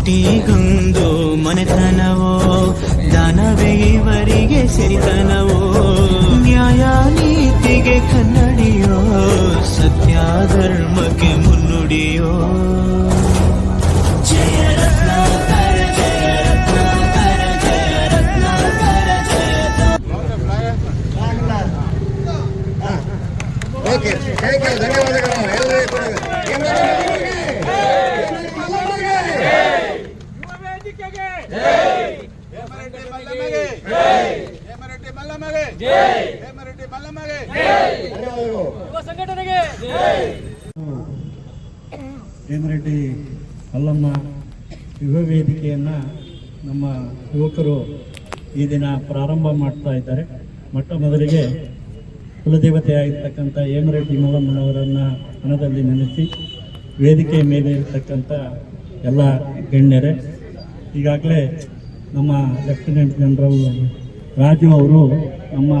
ಕೋಟಿಗೊಂದು ಮನೆತನವೋ ದಾನವೇ ಇವರಿಗೆ ಸಿರಿತನವೋ. ನ್ಯಾಯ ನೀತಿಗೆ ಕನ್ನಡಿಯೋ ಸತ್ಯ ಧರ್ಮಕ್ಕೆ ಮುನ್ನುಡಿಯೋ. ಓಕೆ ಧನ್ಯವಾದಗಳು ಎಲ್ಲರಿಗೂ ಕೂಡ. ವೇದಿಕೆಗೆ ಹೇಮರೆಡ್ಡಿ ಮಲ್ಲಮ್ಮಗೆ ಹೇಮರೆಡ್ಡಿ ಮಲ್ಲಮ್ಮಗೆ ಹೇಮರೆಡ್ಡಿ ಮಲ್ಲಮ್ಮಗೆ ಧನ್ಯವಾದಗಳು ಯುವ ಸಂಘಟನೆಗೆ. ಹೇಮರೆಡ್ಡಿ ಅಲ್ಲಮ್ಮ ಯುವ ವೇದಿಕೆಯನ್ನು ನಮ್ಮ ಯುವಕರು ಈ ದಿನ ಪ್ರಾರಂಭ ಮಾಡ್ತಾ ಇದ್ದಾರೆ. ಮೊಟ್ಟ ಮೊದಲಿಗೆ ಕುಲದೇವತೆ ಆಗಿರ್ತಕ್ಕಂಥ ಹೇಮರೆಡ್ಡಿ ಮಲ್ಲಮ್ಮನವರನ್ನು ಮನದಲ್ಲಿ ನೆನೆಸಿ ವೇದಿಕೆ ಮೇಲೆ ಇರ್ತಕ್ಕಂಥ ಎಲ್ಲ ಗಣ್ಯರೇ, ಈಗಾಗಲೇ ನಮ್ಮ ಲೆಫ್ಟಿನೆಂಟ್ ಜನರಲ್ ರಾಜು ಅವರು ನಮ್ಮ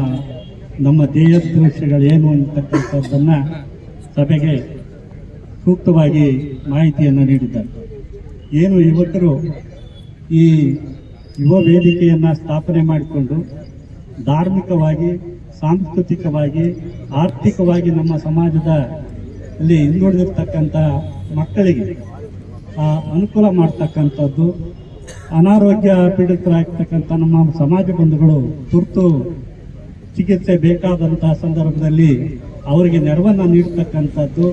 ನಮ್ಮ ಧ್ಯೇಯೋದ್ದೇಶಗಳೇನು ಅಂತಕ್ಕಂಥದ್ದನ್ನು ಸಭೆಗೆ ಸೂಕ್ತವಾಗಿ ಮಾಹಿತಿಯನ್ನು ನೀಡಿದ್ದಾರೆ. ಏನು ಯುವಕರು ಈ ಯುವ ವೇದಿಕೆಯನ್ನು ಸ್ಥಾಪನೆ ಮಾಡಿಕೊಂಡು ಧಾರ್ಮಿಕವಾಗಿ ಸಾಂಸ್ಕೃತಿಕವಾಗಿ ಆರ್ಥಿಕವಾಗಿ ನಮ್ಮ ಸಮಾಜದ ಅಲ್ಲಿ ಹಿಂದುಳಿದಿರ್ತಕ್ಕಂಥ ಮಕ್ಕಳಿಗೆ ಆ, ಅನುಕೂಲ ಮಾಡ್ತಕ್ಕಂಥದ್ದು ಅನಾರೋಗ್ಯ ಪೀಡಿತರಾಗಿರ್ತಕ್ಕಂಥ ನಮ್ಮ ಸಮಾಜ ಬಂಧುಗಳು ತುರ್ತು ಚಿಕಿತ್ಸೆ ಬೇಕಾದಂತಹ ಸಂದರ್ಭದಲ್ಲಿ ಅವರಿಗೆ ನೆರವನ್ನು ನೀಡ್ತಕ್ಕಂಥದ್ದು.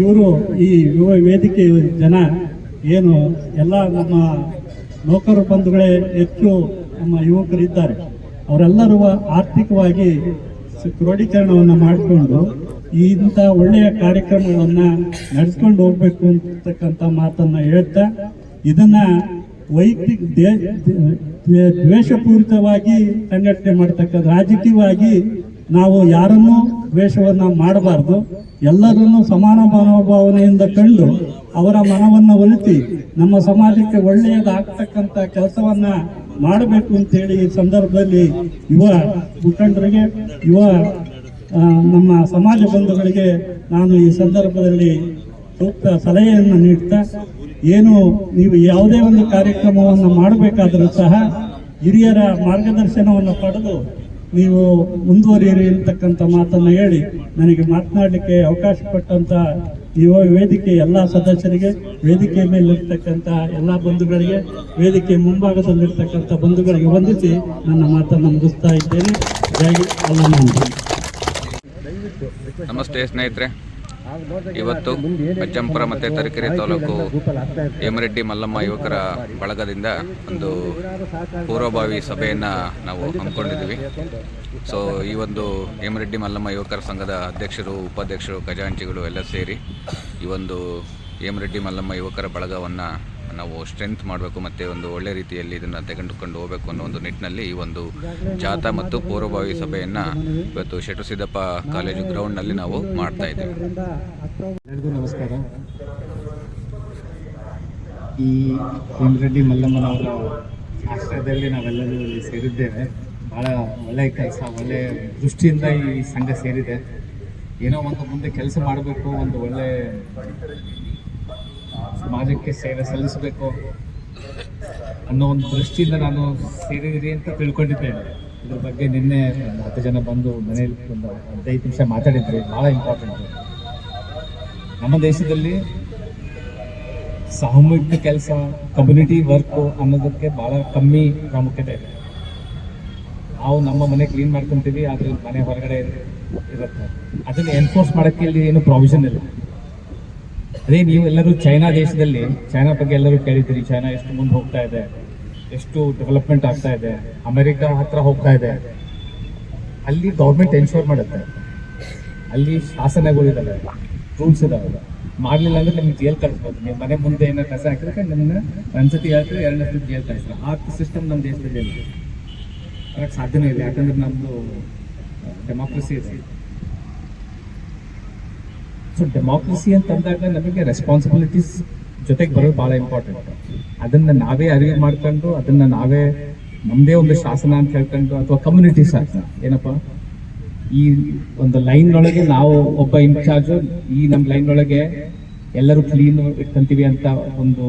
ಇವರು ಈ ಯುವ ವೇದಿಕೆ ಜನ. ಏನು ಎಲ್ಲ ನಮ್ಮ ನೌಕರ ಬಂಧುಗಳೇ ಹೆಚ್ಚು ನಮ್ಮ ಯುವಕರಿದ್ದಾರೆ. ಅವರೆಲ್ಲರೂ ಆರ್ಥಿಕವಾಗಿ ಕ್ರೋಢೀಕರಣವನ್ನು ಮಾಡಿಕೊಂಡು ಇಂಥ ಒಳ್ಳೆಯ ಕಾರ್ಯಕ್ರಮಗಳನ್ನು ನಡೆಸ್ಕೊಂಡು ಹೋಗ್ಬೇಕು ಅಂತಕ್ಕಂಥ ಮಾತನ್ನು ಹೇಳ್ತಾ ಇದನ್ನ ವೈಯಕ್ತಿಕ ದ್ವೇಷಪೂರಿತವಾಗಿ ಸಂಘಟನೆ ಮಾಡ್ತಕ್ಕಂಥ, ರಾಜಕೀಯವಾಗಿ ನಾವು ಯಾರನ್ನೂ ದ್ವೇಷವನ್ನ ಮಾಡಬಾರ್ದು. ಎಲ್ಲರನ್ನೂ ಸಮಾನ ಮನೋಭಾವನೆಯಿಂದ ಕಂಡು ಅವರ ಮನವನ್ನು ಒಲಿಸಿ ನಮ್ಮ ಸಮಾಜಕ್ಕೆ ಒಳ್ಳೆಯದಾಗ್ತಕ್ಕಂಥ ಕೆಲಸವನ್ನ ಮಾಡಬೇಕು ಅಂತೇಳಿ ಈ ಸಂದರ್ಭದಲ್ಲಿ ಯುವ ಮುಖಂಡರಿಗೆ, ಯುವ ನಮ್ಮ ಸಮಾಜ ಬಂಧುಗಳಿಗೆ ನಾನು ಈ ಸಂದರ್ಭದಲ್ಲಿ ಸೂಕ್ತ ಸಲಹೆಯನ್ನು ನೀಡ್ತಾ ಏನು ನೀವು ಯಾವುದೇ ಒಂದು ಕಾರ್ಯಕ್ರಮವನ್ನು ಮಾಡಬೇಕಾದರೂ ಸಹ ಹಿರಿಯರ ಮಾರ್ಗದರ್ಶನವನ್ನು ಪಡೆದು ನೀವು ಮುಂದುವರಿಯಿರಿ ಅಂತಕ್ಕಂಥ ಮಾತನ್ನು ಹೇಳಿ ನನಗೆ ಮಾತನಾಡಲಿಕ್ಕೆ ಅವಕಾಶ ಕೊಟ್ಟಂತ ಯುವ ವೇದಿಕೆ ಎಲ್ಲ ಸದಸ್ಯರಿಗೆ ವೇದಿಕೆ ಮೇಲಿರ್ತಕ್ಕಂಥ ಎಲ್ಲ ಬಂಧುಗಳಿಗೆ ವೇದಿಕೆ ಮುಂಭಾಗದಲ್ಲಿರ್ತಕ್ಕಂಥ ಬಂಧುಗಳಿಗೆ ವಂದಿಸಿ ನನ್ನ ಮಾತನ್ನು ಮುಗಿಸ್ತಾ ಇದ್ದೇನೆ. ಜೈ. ನಮಸ್ತೆ ಸ್ನೇಹಿತರೆ. ಇವತ್ತು ಅಜ್ಜಂಪುರ ಮತ್ತು ತರೀಕೆರೆ ತಾಲೂಕು ಹೇಮರೆಡ್ಡಿ ಮಲ್ಲಮ್ಮ ಯುವಕರ ಬಳಗದಿಂದ ಒಂದು ಪೂರ್ವಭಾವಿ ಸಭೆಯನ್ನು ನಾವು ಹಮ್ಮಿಕೊಂಡಿದ್ದೀವಿ. ಸೊ ಈ ಒಂದು ಹೇಮರೆಡ್ಡಿ ಮಲ್ಲಮ್ಮ ಯುವಕರ ಸಂಘದ ಅಧ್ಯಕ್ಷರು, ಉಪಾಧ್ಯಕ್ಷರು, ಖಜಾಂಚಿಗಳು ಎಲ್ಲ ಸೇರಿ ಈ ಒಂದು ಹೇಮರೆಡ್ಡಿ ಮಲ್ಲಮ್ಮ ಯುವಕರ ಬಳಗವನ್ನು ನಾವು ಸ್ಟ್ರೆಂತ್ ಮಾಡಬೇಕು ಮತ್ತು ಒಂದು ಒಳ್ಳೆ ರೀತಿಯಲ್ಲಿ ಇದನ್ನು ತೆಗೆದುಕೊಂಡು ಹೋಗಬೇಕು ಅನ್ನೋ ಒಂದು ನಿಟ್ಟಿನಲ್ಲಿ ಈ ಒಂದು ಜಾಥಾ ಮತ್ತು ಪೂರ್ವಭಾವಿ ಸಭೆಯನ್ನು ಇವತ್ತು ಶೆಟು ಸಿದ್ದಪ್ಪ ಕಾಲೇಜು ಗ್ರೌಂಡ್ನಲ್ಲಿ ನಾವು ಮಾಡ್ತಾ ಇದ್ದೇವೆ. ನಮಸ್ಕಾರ. ಈ ಹೇಮರೆಡ್ಡಿ ಮಲ್ಲಮ್ಮನವರ ಆಶ್ರಯದಲ್ಲಿ ನಾವೆಲ್ಲರೂ ಸೇರಿದ್ದೇವೆ. ಭಾಳ ಒಳ್ಳೆಯ ಕೆಲಸ ಒಳ್ಳೆಯ ದೃಷ್ಟಿಯಿಂದ ಈ ಸಂಘ ಸೇರಿದೆ. ಏನೋ ಒಂದು ಮುಂದೆ ಕೆಲಸ ಮಾಡಬೇಕು, ಒಂದು ಒಳ್ಳೆ ಸಮಾಜಕ್ಕೆ ಸೇವೆ ಸಲ್ಲಿಸಬೇಕು ಅನ್ನೋ ಒಂದು ದೃಷ್ಟಿಯಿಂದ ನಾನು ಸೇರಿದಿರಿ ಅಂತ ತಿಳ್ಕೊಂಡಿದ್ದೇನೆ. ಇದ್ರ ಬಗ್ಗೆ ನಿನ್ನೆ ಒಂದು ಹತ್ತು ಜನ ಬಂದು ಮನೆಯಲ್ಲಿ ಒಂದು ಹದಿನೈದು ನಿಮಿಷ ಮಾತಾಡಿದ್ರಿ ಭಾಳ ಇಂಪಾರ್ಟೆಂಟ್ ನಮ್ಮ ದೇಶದಲ್ಲಿ ಸಾಮೂಹಿಕ ಕೆಲಸ ಕಮ್ಯುನಿಟಿ ವರ್ಕ್ ಅನ್ನೋದಕ್ಕೆ ಬಹಳ ಕಮ್ಮಿ ಪ್ರಾಮುಖ್ಯತೆ ಇದೆ. ನಾವು ನಮ್ಮ ಮನೆ ಕ್ಲೀನ್ ಮಾಡ್ಕೊತೀವಿ, ಆದ್ರೆ ಮನೆ ಹೊರಗಡೆ ಇರುತ್ತೆ. ಅದನ್ನ ಎನ್ಫೋರ್ಸ್ ಮಾಡೋಕ್ಕೆ ಇಲ್ಲಿ ಏನು ಪ್ರಾವಿಷನ್ ಇಲ್ಲ. ಅದೇ ನೀವು ಎಲ್ಲರೂ ಚೈನಾ ದೇಶದಲ್ಲಿ, ಚೈನಾ ಬಗ್ಗೆ ಎಲ್ಲರೂ ಕೇಳಿದ್ದೀರಿ, ಚೈನಾ ಎಷ್ಟು ಮುಂದೆ ಹೋಗ್ತಾ ಇದೆ, ಎಷ್ಟು ಡೆವಲಪ್ಮೆಂಟ್ ಆಗ್ತಾ ಇದೆ ಅಮೆರಿಕ ಹತ್ರ ಹೋಗ್ತಾ ಇದೆ. ಅಲ್ಲಿ ಗೌರ್ಮೆಂಟ್ ಎನ್ಶೋರ್ ಮಾಡುತ್ತೆ. ಅಲ್ಲಿ ಶಾಸನಗಳಿದಾವೆ ರೂಲ್ಸ್ ಇದಾವೆ. ಮಾಡಲಿಲ್ಲ ಅಂದ್ರೆ ನಿಮ್ಗೆ ಜೇಲ್ ಕಳಿಸ್ಬೋದು. ನೀವು ಮನೆ ಮುಂದೆ ಏನೋ ಕಸ ಹಾಕಿದ್ರೆ ನಿಮ್ಮನ್ನ ಒಂದ್ಸತಿ ಹೇಳ್ತಾರೆ, ಎರಡನೇ ಸತಿ ಜೇಲ್ ಕಳಿಸ್ತಾರೆ. ಆ ಸಿಸ್ಟಮ್ ನಮ್ಮ ದೇಶದಲ್ಲಿ ಸಾಧ್ಯನೇ ಇಲ್ಲ. ಯಾಕಂದ್ರೆ ನಮ್ಮದು ಡೆಮಾಕ್ರಸಿ ಇದೆ. ಸೊ ಅಂತ ಅಂದಾಗ ನಮಗೆ ರೆಸ್ಪಾನ್ಸಿಬಿಲಿಟೀಸ್ ಜೊತೆಗೆ ಬರೋದು ಭಾಳ ಇಂಪಾರ್ಟೆಂಟ್ ಅದನ್ನ ನಾವೇ ಅರಿವು ಮಾಡ್ಕೊಂಡು, ಅದನ್ನ ನಾವೇ ನಮ್ಮದೇ ಒಂದು ಶಾಸನ ಅಂತ ಹೇಳ್ಕೊಂಡು ಅಥವಾ ಕಮ್ಯುನಿಟಿ ಶಾಸನ ಏನಪ್ಪ? ಈ ಒಂದು ಲೈನ್ ಒಳಗೆ ನಾವು ಒಬ್ಬ ಇನ್ಚಾರ್ಜ್ ಈ ನಮ್ಮ ಲೈನ್ ಒಳಗೆ ಎಲ್ಲರೂ ಕ್ಲೀನ್ ಇಟ್ಕೊಂತೀವಿ ಅಂತ ಒಂದು